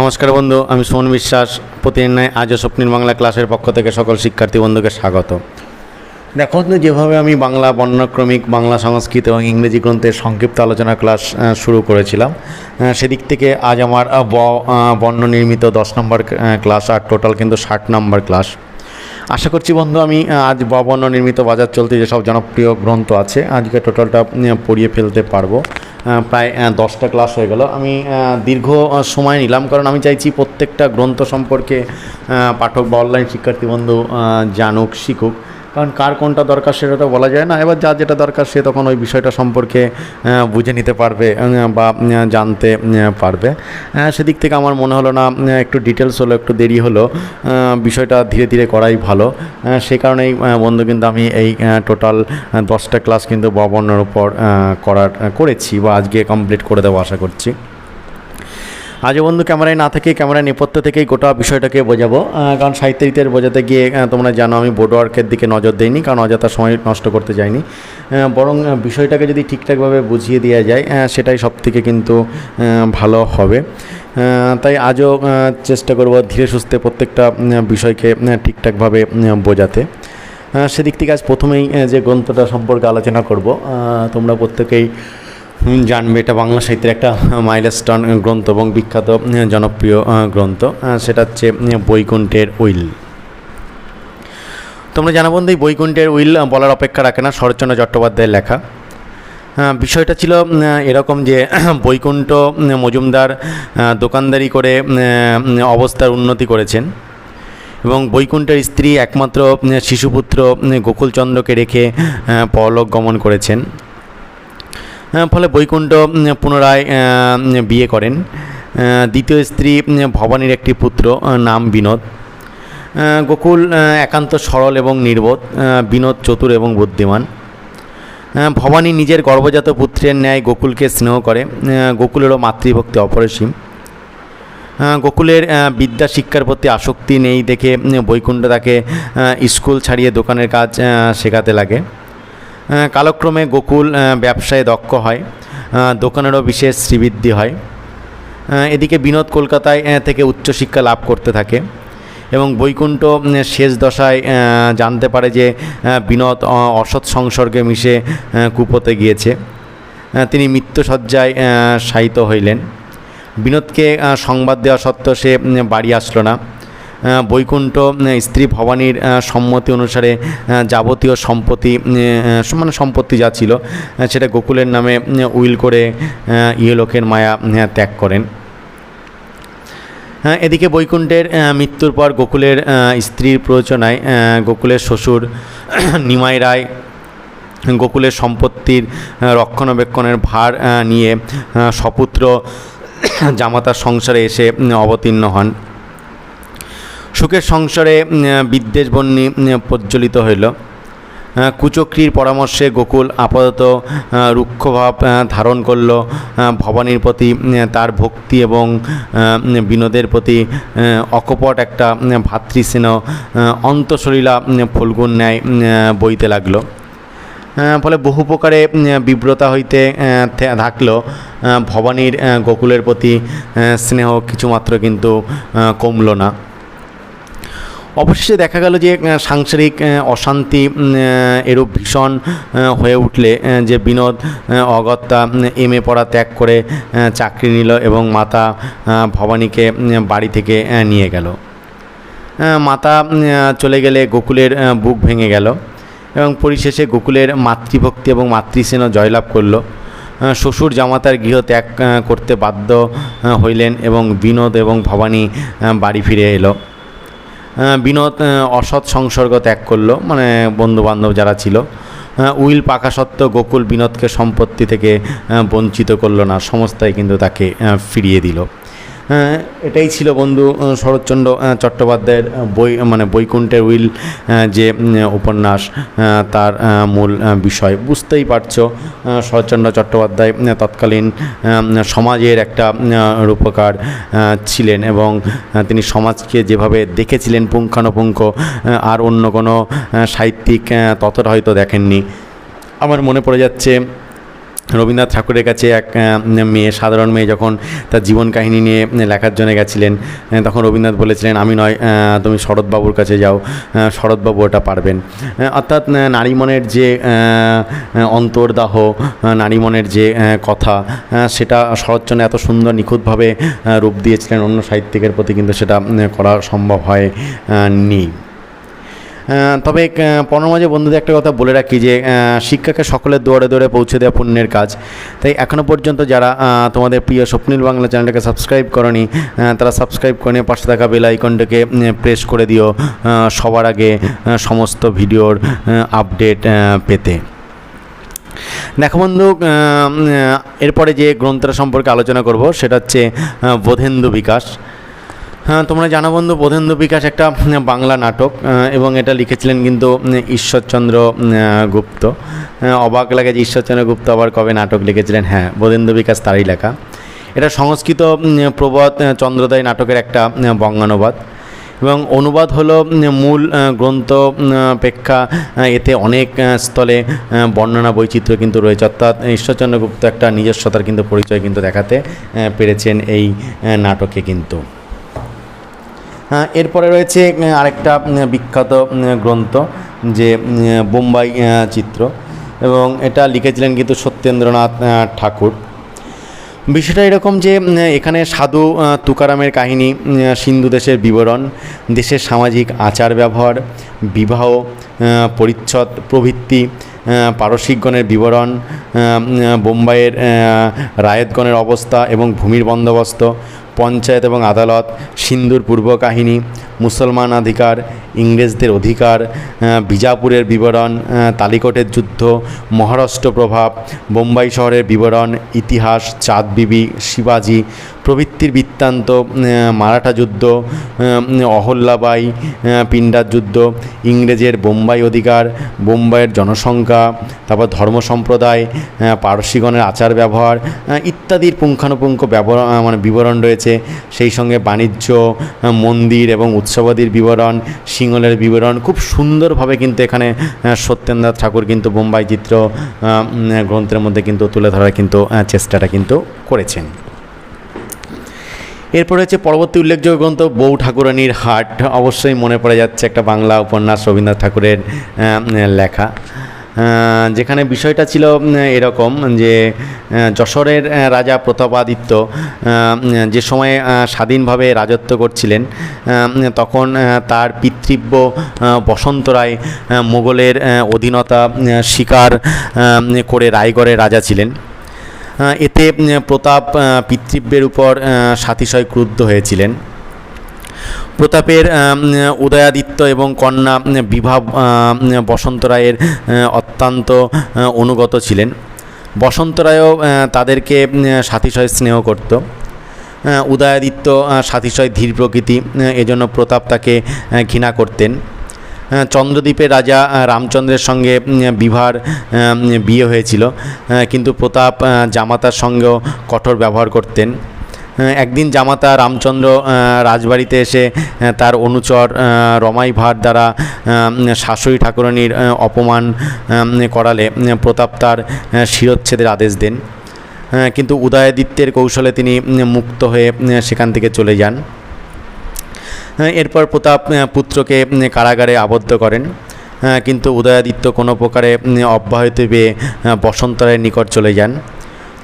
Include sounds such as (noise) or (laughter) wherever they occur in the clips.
নমস্কার বন্ধু, আমি সোন বিশ্বাস। প্রতিদিন নয় আজও স্বপ্নির বাংলা ক্লাসের পক্ষ থেকে সকল শিক্ষার্থী বন্ধুকে স্বাগত। দেখো, যেভাবে আমি বাংলা বর্ণক্রমিক, বাংলা সংস্কৃত এবং ইংরেজি গ্রন্থের সংক্ষিপ্ত আলোচনা ক্লাস শুরু করেছিলাম। সেদিক থেকে আজ আমার ব বর্ণ নির্মিত দশ নম্বর ক্লাস আর টোটাল কিন্তু ষাট নম্বর ক্লাস। আশা করছি বন্ধু, আমি আজ বর্ণ নির্মিত বাজার চলতে যেসব জনপ্রিয় গ্রন্থ আছে, আজকে টোটালটা পড়িয়ে ফেলতে পারব। প্রায় দশটা ক্লাস হয়ে গেল। আমি দীর্ঘ সময় নিলাম, কারণ আমি চাইছি প্রত্যেকটা গ্রন্থ সম্পর্কে পাঠক বা অনলাইন শিক্ষার্থী বন্ধু জানুক, শিখুক। কারণ কার কোনটা দরকার সেটা তো বলা যায় না। এবার যার যেটা দরকার সে তখন ওই বিষয়টা সম্পর্কে বুঝে নিতে পারবে বা জানতে পারবে। সেদিক থেকে আমার মনে হলো না একটু ডিটেলস হলো, একটু দেরি হলো বিষয়টা ধীরে ধীরে করাই ভালো। সে কারণেই বন্ধু কিন্তু আমি এই টোটাল দশটা ক্লাস কিন্তু বর্ণের উপর করার করেছি বা আজকে কমপ্লিট করে দেবো আশা করছি। আজও বন্ধু ক্যামেরায় না থেকে ক্যামেরায় নেপথ্য থেকেই গোটা বিষয়টাকে বোঝাবো। কারণ সাহিত্যিকদের বোঝাতে গিয়ে তোমরা জানো আমি বোর্ড ওয়ার্কের দিকে নজর দিইনি, কারণ অযথা সময় নষ্ট করতে যাইনি। বরং বিষয়টাকে যদি ঠিকঠাকভাবে বুঝিয়ে দেওয়া যায় সেটাই সব থেকে কিন্তু ভালো হবে। তাই আজও চেষ্টা করব ধীরে সুস্থে প্রত্যেকটা বিষয়কে ঠিকঠাকভাবে বোঝাতে। সেদিক থেকে আজ প্রথমেই যে গ্রন্থটা সম্পর্কে আলোচনা করব তোমরা প্রত্যেকেই জানবে। এটা বাংলা সাহিত্যের একটা মাইলস্টোন গ্রন্থ এবং বিখ্যাত জনপ্রিয় গ্রন্থ। সেটা হচ্ছে বৈকুণ্ঠের উইল। তোমরা জানা বন্ধু এই বৈকুণ্ঠের উইল বলার অপেক্ষা রাখে না, শরৎচন্দ্র চট্টোপাধ্যায়ের লেখা। বিষয়টা ছিল এরকম যে, (clears throat) বৈকুণ্ঠ মজুমদার দোকানদারি করে অবস্থার উন্নতি করেছেন এবং বৈকুণ্ঠের স্ত্রী একমাত্র শিশুপুত্র গোকুলচন্দ্রকে রেখে পরলোক গমন করেছেন। ফলে বৈকুণ্ঠ পুনরায় বিয়ে করেন। দ্বিতীয় স্ত্রী ভবানীর একটি পুত্র নাম বিনোদ। গোকুল একান্ত সরল এবং নির্বোধ বিনোদ চতুর এবং বুদ্ধিমান। ভবানী নিজের গর্ভজাত পুত্রের ন্যায় গোকুলকে স্নেহ করে। গোকুলেরও মাতৃভক্তি অপরিসীম। গোকুলের বিদ্যা শিক্ষার প্রতি আসক্তি নেই দেখে বৈকুণ্ঠ তাকে স্কুল ছাড়িয়ে দোকানের কাজ শেখাতে লাগে। কালক্রমে গোকুল ব্যবসায় দক্ষ হয় দোকানেরও বিশেষ শ্রীবৃদ্ধি হয়। এদিকে বিনোদ কলকাতায় থেকে উচ্চশিক্ষা লাভ করতে থাকে এবং বৈকুণ্ঠ শেষ দশায় জানতে পারে যে বিনোদ অসৎ সংসর্গে মিশে কুপোতে গিয়েছে। তিনি মৃত্যুসজ্জায় শায়িত হইলেন। বিনোদকে সংবাদ দেওয়া সত্ত্বেও সে বাড়ি আসলো না। বৈকুণ্ঠ স্ত্রী ভবানীর সম্মতি অনুসারে যাবতীয় সম্পত্তি মানে সম্পত্তি যা ছিল সেটা গোকুলের নামে উইল করে ইহলোকের মায়া ত্যাগ করেন। এদিকে বৈকুণ্ঠের মৃত্যুর পর গোকুলের স্ত্রীর প্ররোচনায় গোকুলের শ্বশুর (clears throat) নিমাই রায়, গোকুলের সম্পত্তির রক্ষণাবেক্ষণের ভার নিয়ে সপুত্র (clears throat) জামাতার সংসারে এসে অবতীর্ণ হন। সুখের সংসারে বিদ্বেষ বন্যী প্রজ্বলিত হইল। কুচক্রীর পরামর্শে গোকুল আপাতত রুক্ষভাব ধারণ করল। ভবানীর প্রতি তার ভক্তি এবং বিনোদের প্রতি অকপট একটা আহ, অন্তঃসলীলা উম, ন্যায় বইতে লাগল। ফলে বহু প্রকারে বিব্রতা হইতে আহ, থে- থাকলেও ভবানীর গোকুলের প্রতি স্নেহ কিছুমাত্র কিন্তু কমল না। অবশেষে দেখা গেল যে সাংসারিক অশান্তি এরূপ ভীষণ হয়ে উঠলে যে বিনোদ অগত্যা এম এ পড়া ত্যাগ করে চাকরি নিল এবং মাতা ভবানীকে বাড়ি থেকে নিয়ে গেল। মাতা চলে গেলে গোকুলের বুক ভেঙে গেল এবং পরিশেষে গোকুলের মাতৃভক্তি এবং মাতৃস্নেহ জয়লাভ করল। শ্বশুর জামাতার গৃহ ত্যাগ করতে বাধ্য হইলেন এবং বিনোদ এবং ভবানী বাড়ি ফিরে এলো। বিনোদ অসৎ সংসর্গ ত্যাগ করল মানে বন্ধুবান্ধব যারা ছিল উইল পাকা সত্ত্বেও গোকুল বিনোদকে সম্পত্তি থেকে বঞ্চিত করল না, সমস্তাই কিন্তু তাকে ফিরিয়ে দিল। এটাই ছিল বন্ধু শরৎচন্দ্র চট্টোপাধ্যায়ের বই মানে বৈকুণ্ঠের উইল যে উপন্যাস তার মূল বিষয়। বুঝতেই পারছ শরৎচন্দ্র চট্টোপাধ্যায় তৎকালীন সমাজের একটা রূপকার ছিলেন এবং তিনি সমাজকে যেভাবে দেখেছিলেন পুঙ্খানুপুঙ্খ আর অন্য কোনো সাহিত্যিক ততটা হয়তো দেখেননি। আমার মনে পড়ে যাচ্ছে রবীন্দ্রনাথ ঠাকুরের কাছে এক মেয়ে, সাধারণ মেয়ে যখন তার জীবন কাহিনী নিয়ে লেখার জন্য গেছিলেন তখন রবীন্দ্রনাথ বলেছিলেন, আমি নয় তুমি শরৎবাবুর কাছে যাও শরৎবাবু ওটা পারবেন। অর্থাৎ নারী মনের যে অন্তর্দাহ নারী মনের যে কথা সেটা শরৎচন্দ্র এত সুন্দর নিখুঁতভাবে রূপ দিয়েছিলেন অন্য সাহিত্যিকের প্রতি, কিন্তু সেটা করা সম্ভব হয় নি তবে পনেরো মাঝে বন্ধুদের একটা কথা বলে রাখি যে শিক্ষাকে সকলের দুয়ারে দুয়ারে পৌঁছে দেওয়া পুণ্যের কাজ। তাই এখনও পর্যন্ত যারা তোমাদের প্রিয় স্বপ্নীল বাংলা চ্যানেলটাকে সাবস্ক্রাইব করনি তারা সাবস্ক্রাইব করে নিয়ে পাশে থাকা বেল আইকনটাকে প্রেস করে দিও সবার আগে সমস্ত ভিডিওর আপডেট পেতে। দেখো বন্ধু এরপরে যে গ্রন্থটা সম্পর্কে আলোচনা করব, সেটা হচ্ছে বোধেন্দু বিকাশ। হ্যাঁ তোমরা জানো বন্ধু বোধেন্দু বিকাশ একটা বাংলা নাটক এবং এটা লিখেছিলেন কিন্তু ঈশ্বরচন্দ্র গুপ্ত। অবাক লাগে যে ঈশ্বরচন্দ্র গুপ্ত আবার কবে নাটক লিখেছিলেন। হ্যাঁ বোধেন্দু বিকাশ তারই লেখা। এটা সংস্কৃত আহ, চন্দ্রোদয় নাটকের একটা বঙ্গানুবাদ। এবং অনুবাদ হলো মূল গ্রন্থ অপেক্ষা এতে অনেক স্থলে বর্ণনা বৈচিত্র্য কিন্তু রয়েছে। অর্থাৎ ঈশ্বরচন্দ্র গুপ্ত একটা নিজস্বতার কিন্তু পরিচয় কিন্তু দেখাতে পেরেছেন এই নাটকে কিন্তু। হ্যাঁ, এরপরে রয়েছে আরেকটা বিখ্যাত গ্রন্থ যে বোম্বাই চিত্র। এবং এটা লিখেছিলেন কিন্তু সত্যেন্দ্রনাথ ঠাকুর। বিষয়টা এরকম যে এখানে সাধু তুকারামের কাহিনী সিন্ধু দেশের বিবরণ, দেশের সামাজিক আচার ব্যবহার, বিবাহ পরিচ্ছদ প্রভৃতি পারসিকগণের বিবরণ বোম্বাইয়ের রায়তগণের অবস্থা এবং ভূমির বন্দোবস্ত পঞ্চায়েত এবং আদালত সিন্ধুর পূর্ব কাহিনী, মুসলমান অধিকার, ইংরেজদের অধিকার বিজাপুরের বিবরণ তালিকটের যুদ্ধ, মহারাষ্ট্র প্রভাব, বোম্বাই শহরের বিবরণ, ইতিহাস, চাঁদবিবি, শিবাজি প্রভৃতির বৃত্তান্ত মারাঠা যুদ্ধ অহল্যাবাই পিণ্ডার যুদ্ধ, ইংরেজের বোম্বাই অধিকার, বোম্বাইয়ের জনসংখ্যা, তারপর ধর্ম সম্প্রদায় পারসিগণের আচার ব্যবহার ইত্যাদির পুঙ্খানুপুঙ্খ ব্যবহার মানে বিবরণ রয়েছে। সেই সঙ্গে বাণিজ্য মন্দির এবং উৎসবাদির বিবরণ, সিংহলের বিবরণ, খুব সুন্দরভাবে কিন্তু এখানে সত্যেন্দ্রনাথ ঠাকুর কিন্তু বোম্বাই চিত্র গ্রন্থের মধ্যে কিন্তু তুলে ধরার কিন্তু চেষ্টাটা কিন্তু করেছেন। এরপরে হচ্ছে পরবর্তী উল্লেখযোগ্য গ্রন্থ বউ ঠাকুরানীর হাট। অবশ্যই মনে পড়ে যাচ্ছে একটা বাংলা উপন্যাস রবীন্দ্রনাথ ঠাকুরের লেখা। যেখানে বিষয়টা ছিল এরকম যে যশোরের রাজা প্রতাপাদিত্য যে সময়ে স্বাধীনভাবে রাজত্ব করছিলেন তখন তার পিতৃব্য বসন্ত রায় মোগলের অধীনতা স্বীকার করে রায়গড়ের রাজা ছিলেন। এতে প্রতাপ পিতৃব্যের উপর সাতিশয় ক্রুদ্ধ হয়েছিলেন। প্রতাপের উদয়াদিত্য এবং কন্যা বিভা বসন্ত রায়ের অত্যন্ত অনুগত ছিলেন। বসন্ত রায়ও তাদেরকে সাতিশয় স্নেহ করত। উদয়াদিত্য সাতিশয় ধীর প্রকৃতি এজন্য প্রতাপ তাকে ঘৃণা করতেন। চন্দ্রদ্বীপের রাজা রামচন্দ্রের সঙ্গে বিভার বিয়ে হয়েছিল। কিন্তু প্রতাপ জামাতার সঙ্গেও কঠোর ব্যবহার করতেন। একদিন জামাতা রামচন্দ্র রাজবাড়িতে এসে তার অনুচর রমাই ভাট দ্বারা শাশুড়ি ঠাকুরানীর অপমান করালে প্রতাপ তার শিরচ্ছেদের আদেশ দেন। কিন্তু উদয়াদিত্যের কৌশলে তিনি মুক্ত হয়ে সেখান থেকে চলে যান। হ্যাঁ, এরপর প্রতাপ পুত্রকে কারাগারে আবদ্ধ করেন। কিন্তু উদয়াদিত্য কোনো প্রকারে অব্যাহতি পেয়ে বসন্ত নিকট চলে যান।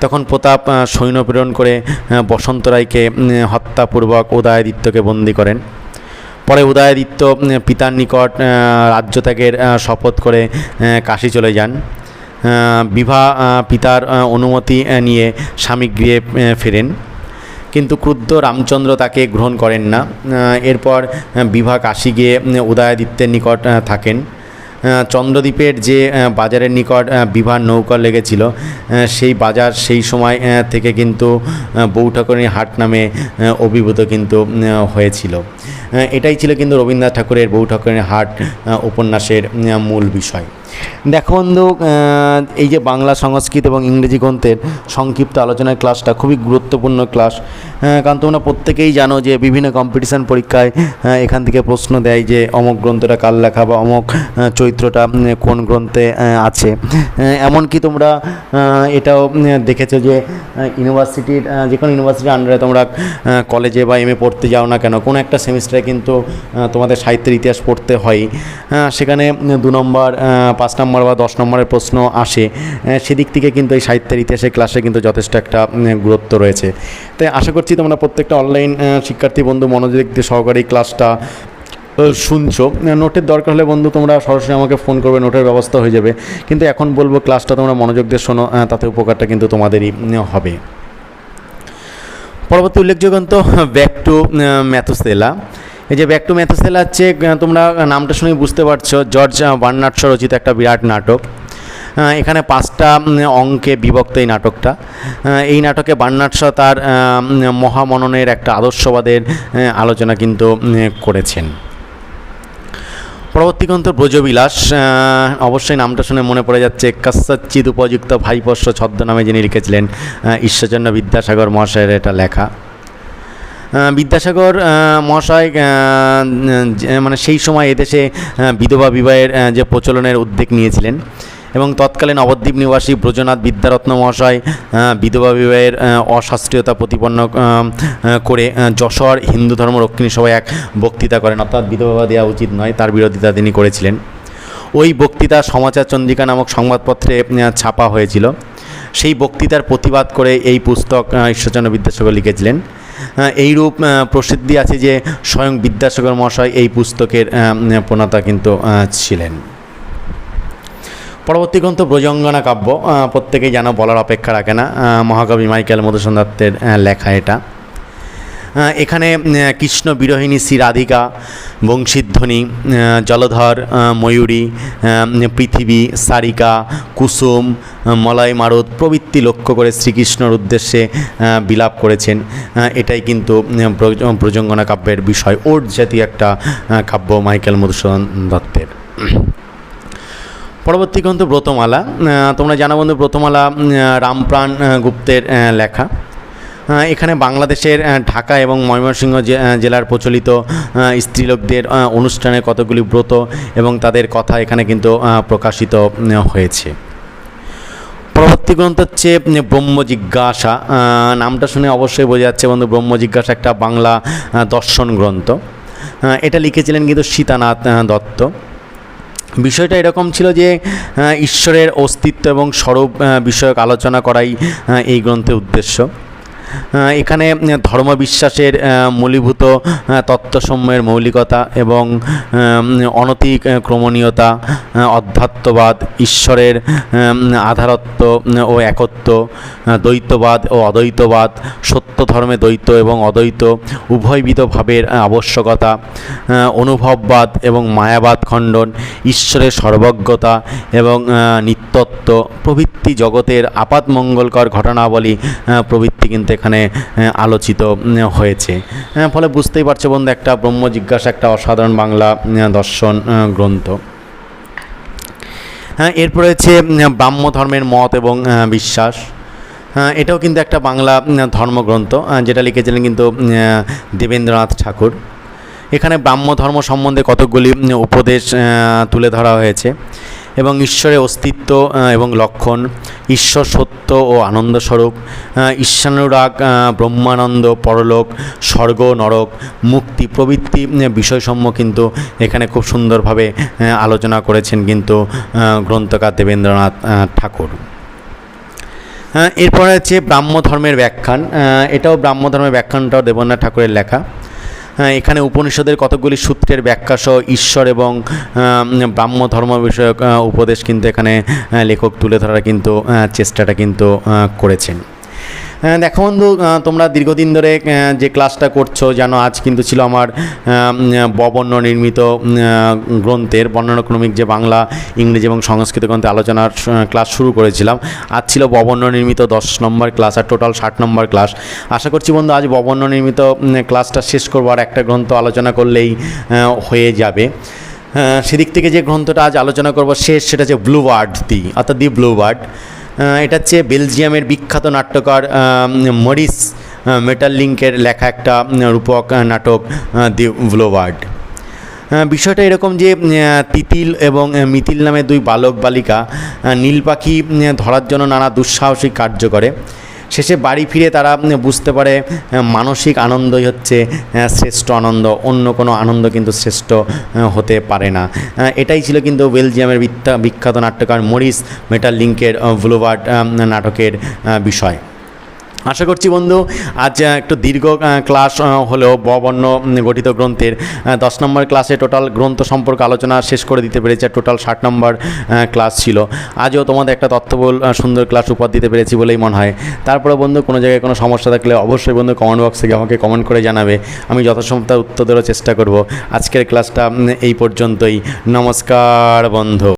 তখন প্রতাপ সৈন্য প্রেরণ করে আহ, বসন্ত রায়কে হত্যাপূর্বক উদয়াদিত্যকে বন্দী করেন। পরে উদয়াদিত্য পিতার নিকট রাজ্য ত্যাগের শপথ করে কাশি চলে যান। বিভা পিতার অনুমতি নিয়ে স্বামী গৃহে ফেরেন। কিন্তু ক্রুদ্ধ রামচন্দ্র তাকে গ্রহণ করেন না। এরপর বিভা কাশী গিয়ে উদয়াদিত্যের নিকট থাকেন। চন্দ্রদ্বীপের যে বাজারের নিকট বিভার নৌকা লেগেছিল সেই বাজার সেই সময় থেকে কিন্তু ঠাকুরানী হাট নামে অভিভূত কিন্তু হয়েছিল। এটাই ছিল কিন্তু রবীন্দ্রনাথ ঠাকুরের বউ ঠাকুরের হাট উপন্যাসের মূল বিষয়। দেখো বন্ধু এই যে বাংলা সংস্কৃত এবং ইংরেজি গ্রন্থের সংক্ষিপ্ত আলোচনার ক্লাসটা খুবই গুরুত্বপূর্ণ ক্লাস। কারণ তোমরা প্রত্যেকেই জানো যে বিভিন্ন কম্পিটিশান পরীক্ষায় এখান থেকে প্রশ্ন দেয় যে অমুক গ্রন্থটা কার লেখা বা অমুক চরিত্রটা কোন গ্রন্থে আছে। এমনকি তোমরা এটাও দেখেছ যে ইউনিভার্সিটির যে কোনো ইউনিভার্সিটির আন্ডারে তোমরা কলেজে বা এম এ পড়তে যাও না কেন, কোনো একটা সেমিস্টারে কিন্তু তোমাদের সাহিত্যের ইতিহাস পড়তে হয়। সেখানে দু নম্বর পাঁচ নম্বর বা দশ নম্বরের প্রশ্ন আসে। সেদিক থেকে কিন্তু এই সাহিত্যের ইতিহাসের ক্লাসে কিন্তু যথেষ্ট একটা গুরুত্ব রয়েছে। তাই আশা করছি তোমরা প্রত্যেকটা অনলাইন শিক্ষার্থী বন্ধু মনোযোগ দিয়ে সহকারী ক্লাসটা শুনছো। নোটের দরকার হলে বন্ধু তোমরা সরাসরি আমাকে ফোন করবে, নোটের ব্যবস্থা হয়ে যাবে। কিন্তু এখন বলব ক্লাসটা তোমরা মনোযোগ দিয়ে শোনো তাতে উপকারটা কিন্তু তোমাদেরই হবে। পরবর্তী উল্লেখযোগ্য ব্যাক টু ম্যাথোসেলা এই যে ব্যাক টু ম্যাথোসেলা আহ, তোমরা নামটা শুনেই বুঝতে পারছ জর্জ বার্নার্ডস রচিত একটা বিরাট নাটক। এখানে পাঁচটা অঙ্কে বিভক্ত এই নাটকটা। এই নাটকে বার্নার্ডস তার মহামননের একটা আদর্শবাদের আলোচনা কিন্তু করেছেন। পরবর্তী গ্রন্থ ব্রজবিলাস অবশ্যই নামটা শুনে মনে পড়ে যাচ্ছে কাশ্চাচ্চিত উপযুক্ত ভাইপস্য ছদ্মনামে যিনি লিখেছিলেন ঈশ্বরচন্দ্র বিদ্যাসাগর মহাশয়ের এটা লেখা। বিদ্যাসাগর মহাশয় মানে সেই সময় এদেশে বিধবা বিবাহের যে প্রচলনের উদ্যোগ নিয়েছিলেন। এবং তৎকালীন নবদ্বীপ নিবাসী ব্রজনাথ বিদ্যারত্ন মহাশয় বিধবা বিবাহের অশাস্ত্রীয়তা প্রতিপন্ন করে যশোর হিন্দু ধর্ম রক্ষিণী সভায় এক বক্তৃতা করেন। অর্থাৎ বিধবা দেওয়া উচিত নয়, তার বিরোধিতা তিনি করেছিলেন। ওই বক্তৃতা সমাচার চন্দ্রিকা নামক সংবাদপত্রে ছাপা হয়েছিল। সেই বক্তৃতার প্রতিবাদ করে এই পুস্তক ঈশ্বরচন্দ্র বিদ্যাসাগর লিখেছিলেন। এইরূপ আহ, প্রসিদ্ধি আছে যে স্বয়ং বিদ্যাসাগর মহাশয় এই পুস্তকের প্রণাতা কিন্তু ছিলেন। পরবর্তী গ্রন্থ ব্রজঙ্গনা কাব্য প্রত্যেকেই যেন বলার অপেক্ষা রাখে না। মহাকবি মাইকেল মধুসূদন দত্তের লেখা এটা। এখানে কৃষ্ণ বিরোহিণী শ্রী রাধিকা, বংশীধ্বনি জলধর ময়ূরী পৃথিবী, সারিকা, কুসুম মলয় মারুত প্রবৃত্তি লক্ষ্য করে শ্রীকৃষ্ণর উদ্দেশ্যে বিলাপ করেছেন। এটাই কিন্তু প্রজঙ্গনা কাব্যের বিষয় ওট জাতীয় একটা কাব্য মাইকেল মধুসূদন দত্তের। পরবর্তী গ্রন্থ ব্রতমালা। তোমরা জানো বন্ধু, ব্রতমালা রামপ্রাণ গুপ্তের লেখা। এখানে বাংলাদেশের ঢাকা এবং ময়মনসিংহ জেলার প্রচলিত স্ত্রীলোকদের অনুষ্ঠানে কতগুলি ব্রত এবং তাদের কথা এখানে কিন্তু প্রকাশিত হয়েছে। পরবর্তী গ্রন্থ হচ্ছে উম, ব্রহ্ম জিজ্ঞাসা। আহ, নামটা শুনে অবশ্যই বোঝা যাচ্ছে বন্ধু ব্রহ্মজিজ্ঞাসা একটা বাংলা দর্শন গ্রন্থ। এটা লিখেছিলেন কিন্তু সীতানাথ দত্ত। বিষয়টা এরকম ছিল যে ঈশ্বরের অস্তিত্ব এবং স্বরূপ বিষয়ক আলোচনা করাই এই গ্রন্থের উদ্দেশ্য। এখানে উম, ধর্মবিশ্বাসের আহ, মূলীভূত তত্ত্বসমূহের মৌলিকতা এবং আহ, অনতিক ক্রমণীয়তা অধ্যাত্মবাদ ঈশ্বরের আধারত্ব ও একত্ব দ্বৈতবাদ ও অদ্বৈতবাদ সত্য ধর্মে দ্বৈত এবং অদ্বৈত উভয়বিধ ভাবের আবশ্যকতা অনুভববাদ এবং মায়াবাদ খণ্ডন ঈশ্বরের সর্বজ্ঞতা এবং নিত্যত্ব প্রভৃতি জগতের আপাত মঙ্গলকর ঘটনাবলী প্রভৃতি কিন্তু এখানে আলোচিত হয়েছে। ফলে বুঝতেই পারছ বন্ধু, একটা ব্রহ্ম জিজ্ঞাসা, একটা অসাধারণ বাংলা দর্শন গ্রন্থ। হ্যাঁ এরপরে হচ্ছে ব্রাহ্ম ধর্মের মত এবং বিশ্বাস। হ্যাঁ এটাও কিন্তু একটা বাংলা ধর্মগ্রন্থ যেটা লিখেছিলেন কিন্তু দেবেন্দ্রনাথ ঠাকুর। এখানে ব্রাহ্ম ধর্ম সম্বন্ধে কতকগুলি উপদেশ তুলে ধরা হয়েছে। এবং ঈশ্বরের অস্তিত্ব এবং লক্ষণ। ঈশ্বর সত্য ও আনন্দস্বরূপ। ঈশ্বানুরাগ ব্রহ্মানন্দ পরলোক স্বর্গ নরক মুক্তি প্রভৃতি উম, বিষয়সমূহ কিন্তু এখানে খুব সুন্দরভাবে আলোচনা করেছেন কিন্তু গ্রন্থকার দেবেন্দ্রনাথ ঠাকুর। এরপরে হচ্ছে ব্রাহ্ম ধর্মের ব্যাখ্যান এটাও ব্রাহ্ম ধর্মের ব্যাখ্যানটাও দেবনাথ ঠাকুরের লেখা। এখানে উপনিষদের কতকগুলি সূত্রের ব্যাখ্যা সহ ঈশ্বর এবং ব্রাহ্ম ধর্ম বিষয়ক উপদেশ কিন্তু এখানে লেখক তুলে ধরার কিন্তু চেষ্টাটা কিন্তু করেছেন। হ্যাঁ, দেখো বন্ধু তোমরা দীর্ঘদিন ধরে যে ক্লাসটা করছ, জানো আজ কিন্তু ছিল আমার ববর্ণ নির্মিত গ্রন্থের বর্ণনাক্রমিক যে বাংলা, ইংরেজি এবং সংস্কৃত গ্রন্থে আলোচনার ক্লাস শুরু করেছিলাম। আজ ছিল ববর্ণ নির্মিত দশ নম্বর ক্লাস আর টোটাল ষাট নম্বর ক্লাস। আশা করছি বন্ধু, আজ ববর্ণ নির্মিত ক্লাসটা শেষ করব আর একটা গ্রন্থ আলোচনা করলেই হয়ে যাবে। সেদিক থেকে যে গ্রন্থটা আজ আলোচনা করব, শেষ, সেটা হচ্ছে ব্লু বার্ড দি, অর্থাৎ দি ব্লু বার্ড এটা হচ্ছে বেলজিয়ামের বিখ্যাত নাট্যকার মরিস মেটাল লিঙ্কের লেখা একটা রূপক নাটক দি ব্লু বিষয়টা এরকম যে তিতিল এবং মিতিল নামে দুই বালক বালিকা নীল পাখি ধরার জন্য নানা দুঃসাহসিক কার্য করে। শেষে বাড়ি ফিরে তারা বুঝতে পারে মানসিক আনন্দই হচ্ছে শ্রেষ্ঠ আনন্দ। অন্য কোনো আনন্দ কিন্তু শ্রেষ্ঠ হতে পারে না। এটাই ছিল কিন্তু বেলজিয়ামের বিখ্যা- বিখ্যাত নাট্যকার মরিস মেটাল লিঙ্কের ব্লুবার্ড নাটকের বিষয়। আশা করছি বন্ধু, আজ একটু দীর্ঘ ক্লাস হলেও ববর্ণ গঠিত গ্রন্থের দশ নম্বর ক্লাসে টোটাল গ্রন্থ সম্পর্কে আলোচনা শেষ করে দিতে পেরেছি টোটাল ষাট নম্বর ক্লাস ছিল। আজও তোমাদের একটা তথ্যবল সুন্দর ক্লাস উপহার দিতে পেরেছি বলেই মনে হয়। তারপরে বন্ধু, কোনো জায়গায় কোনো সমস্যা থাকলে অবশ্যই বন্ধু কমেন্ট বক্সে গিয়ে আমাকে কমেন্ট করে জানাবে। আমি যথাসম্ভব উত্তর দেওয়ার চেষ্টা করব। আজকের ক্লাসটা এই পর্যন্তই। নমস্কার বন্ধু।